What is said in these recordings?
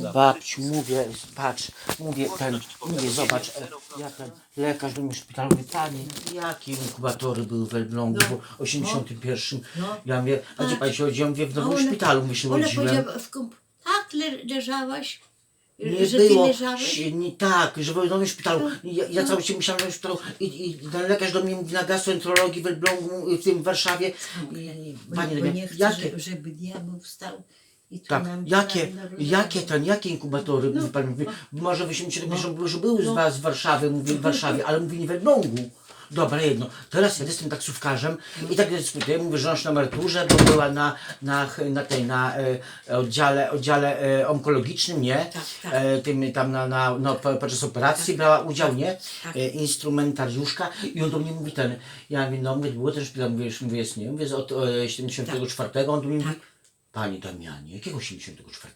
Babciu, mówię, patrz, mówię, ten, mówię, zobacz, e, ja ten lekarz do mnie w szpitalu mówi, pani, jakie inkubatory były w Elblągu No. w 81. No. Ja mówię, a gdzie Tak. pani się urodziła? Mówię, w nowym szpitalu my się Ona urodziłem. powiedziała, w komp- tak le leżałaś, Nie że było, leżałeś. nie, tak, że w nowym szpitalu. Ja, ja No. cały czas myślałem, że w szpitalu i, i ten lekarz do mnie mówi na gastroenterologii w Elblągu, w tym w Warszawie. I, i, Bo, panie, bo do nie chcę, jakie, żeby, żeby diabeł wstał i tu Tak, nam jakie, na- jakie ten, jakie inkubatory, No, mówi pan mówi, może wy się myślcie, że, były z no. was z Warszawy, mówi w Warszawie, ale mówi nie w Elblągu. Dobra, jedno. Teraz jadę z tym taksówkarzem i tak dyskutuję, mówię, że ona na emeryturze, bo była na, na, na tej, na e, oddziale, oddziale e, onkologicznym, nie? Tak, tak. E, tym tam na, na, no, po- podczas operacji brała udział, nie? Tak. E, instrumentariuszka i on do mnie mówi ten, ja mówię, no mówię, było ten szpital, mówię, już mówię, jest nie, mówię, z od e, 74, on do mnie mówi, Panie Damianie, jakiego 74?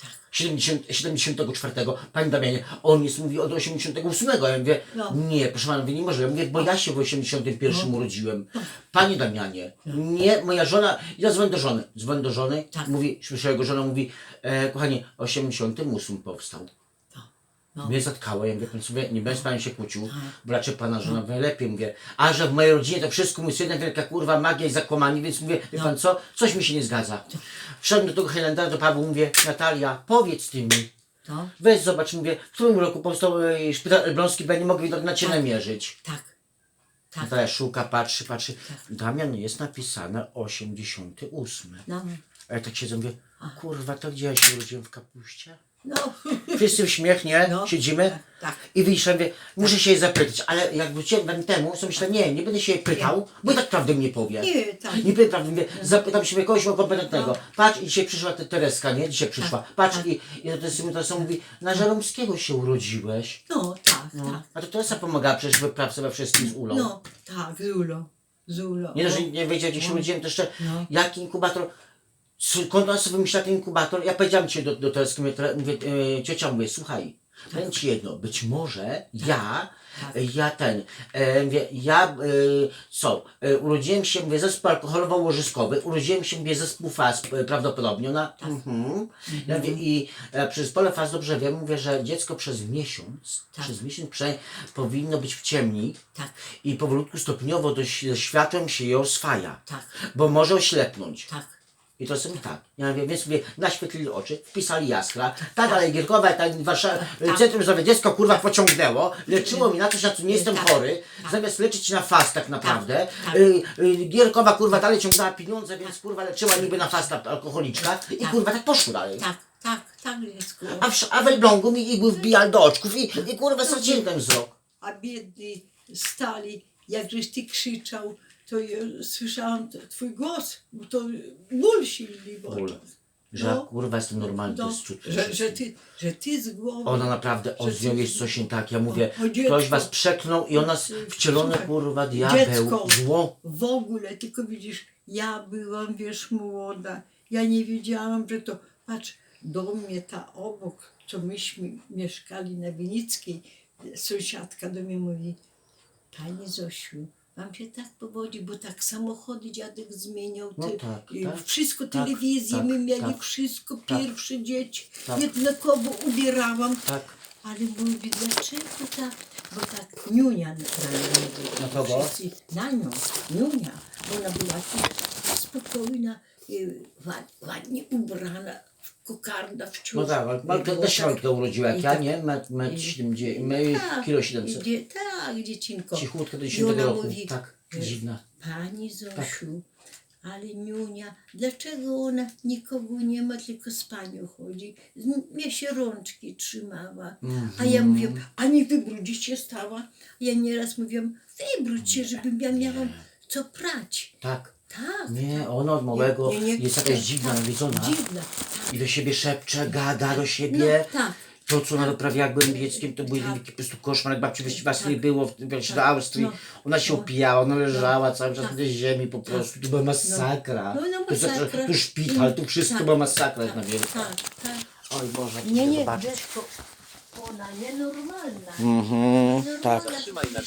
Tak. 70, 74. Panie Damianie, on jest, mówi od 88. Ja mówię, No. nie, proszę pana, mówię, nie może. Ja mówię, bo ja się w 81 No. urodziłem. Panie Damianie, nie, moja żona, ja dzwonię do żony, dzwonię do żony, Tak. mówi, słyszę jego żona mówi, e, kochanie, 88 powstał. No. Mnie zatkało, ja mówię, pan sobie, nie będę z panem się kłócił, Tak. bo raczej pana żona wie lepiej, mówię, a że w mojej rodzinie to wszystko jest jedna wielka kurwa magia i zakłamanie, więc mówię, wie No. pan co, coś mi się nie zgadza. Wszedłem do tego Helendara, do Pawła, mówię, Natalia, powiedz ty mi, weź zobacz, mówię, w którym roku powstał e, szpital elbląski, bo ja nie mogę na ciebie Tak. mierzyć. tak, tak, Natalia szuka, patrzy, patrzy, Damian, jest napisane 88. no, A ja tak siedzę, mówię, kurwa, to gdzie ja się urodziłem w kapuście? No, Wszyscy uśmiech, nie? No. Siedzimy. tak, tak. I wyjrzę, mówię, muszę się jej zapytać, ale jak wróciłem temu, to myślę, nie, nie będę się jej pytał, bo i tak prawdę mi powie. Nie, tak. Nie powiem prawdy, mówię, zapytam się kogoś kompetentnego. No. Patrz, i dzisiaj przyszła ta Tereska, nie? Dzisiaj przyszła. Patrz, tak. i, i to jest to są mówi, na Żeromskiego się urodziłeś. No, tak, No. tak. A to Teresa pomagała przecież w wyprawce we wszystkim z Ulą. No, tak, Zulo, Zulo. Nie, no, O, że nie wiedział, gdzie się urodziłem, to jeszcze No. jaki inkubator, skąd ona sobie wymyśla ten inkubator? Ja powiedziałam ci do, do Tereski, mówię, mówię e, ciocia, mówię, słuchaj, powiem ci jedno, być może ja, Tak. e, ja ten, e, mówię, ja, e, co, e, urodziłem się, mówię, zespół alkoholowo-łożyskowy, urodziłem się, mówię, zespół faz e, prawdopodobnie, ona, Tak. mhm. ja mówię, i e, przez pole faz dobrze wiem, mówię, że dziecko przez miesiąc, Tak. przez miesiąc powinno być w ciemni, Tak, i powolutku stopniowo do, ś- ze światłem się je oswaja, tak, bo może oślepnąć. tak. I to sobie tak. Ja mówię, więc mówię, naświetlili oczy, wpisali jaskra, ta dalej Gierkowa, ta Warszawa, Tak. Centrum Zdrowia Dziecka, kurwa, pociągnęło, leczyło mi na coś, na co nie jestem Tak. chory, zamiast leczyć na fast tak naprawdę. Tak. Y, y, Gierkowa, kurwa, dalej ciągnęła pieniądze, więc kurwa leczyła niby na fast alkoholiczka i Tak. kurwa tak poszło dalej. Tak, tak, tak, dziecko. A w, a w Elblągu mi igły wbijali do oczków i, i kurwa straciłem ten wzrok. A biedni stali, jak żeś ty krzyczał, to słyszałam twój głos, bo to ból silny w oczach. Że No. kurwa jestem normalny, to No, jest cud. że, że, ty, że ty z głowy. Ona naprawdę, o Że z nią jest coś nie tak. Ja mówię, O, o dziecko. ktoś was przeklął i ona wcielone kurwa diabeł, dziecko. zło. W ogóle, tylko widzisz, ja byłam, wiesz, młoda. Ja nie wiedziałam, że to, patrz, do mnie ta obok, co myśmy mieszkali na Winickiej, sąsiadka do mnie mówi, Pani Zosiu, Wam się tak powodzi, bo tak samochody dziadek zmieniał, No ty, tak, y, tak, wszystko, tak, telewizję, tak, my mieli tak, wszystko, tak, pierwsze dzieci, tak. jednakowo ubierałam, Tak. ale mówi, dlaczego tak? Bo tak niunia na nią. Na kogo? Wszyscy, na nią, niunia. Ona była tak spokojna, y, ład- ładnie ubrana, kokarda, w ciuch. No tak, Malka też się tak- urodziła, jak ja, tak- nie? Metr, metr i- 70, my tak, kilo 700. Dzie, tak, dziecinko. Cichutko do I 10 ona roku. mówi, Tak, y, dziwna. Pani Zosiu, Tak. ale Niunia, dlaczego ona nikogo nie ma, tylko z panią chodzi? Mnie się rączki trzymała. A ja Mhm. mówię, a nie wybrudzić się stała? Ja nieraz mówiłam, wybróć się, żebym ja miała co prać. Tak. Tak. Nie, ona od małego Nie, nie, nie. jest jakaś dziwna, tak, nawiedzona. Dziwna, tak. I do siebie szepcze, gada do No, siebie. tak. To, co ona doprawiała, jak byłem dzieckiem, to był Tak. wielki po prostu koszmar, jak babci was Tak. nie było, w- wiesz, do Tak. Austrii. No. Ona się No. upijała, ona leżała cały czas Tak. na tej ziemi po prostu. To była masakra. No, no, Tu, za- masakra. tu szpital, tu wszystko Tak. była masakra Tak, na wielka. tak, tak. Oj Boże, Nie, nie, zobaczyć. ona nienormalna. Mhm, tak.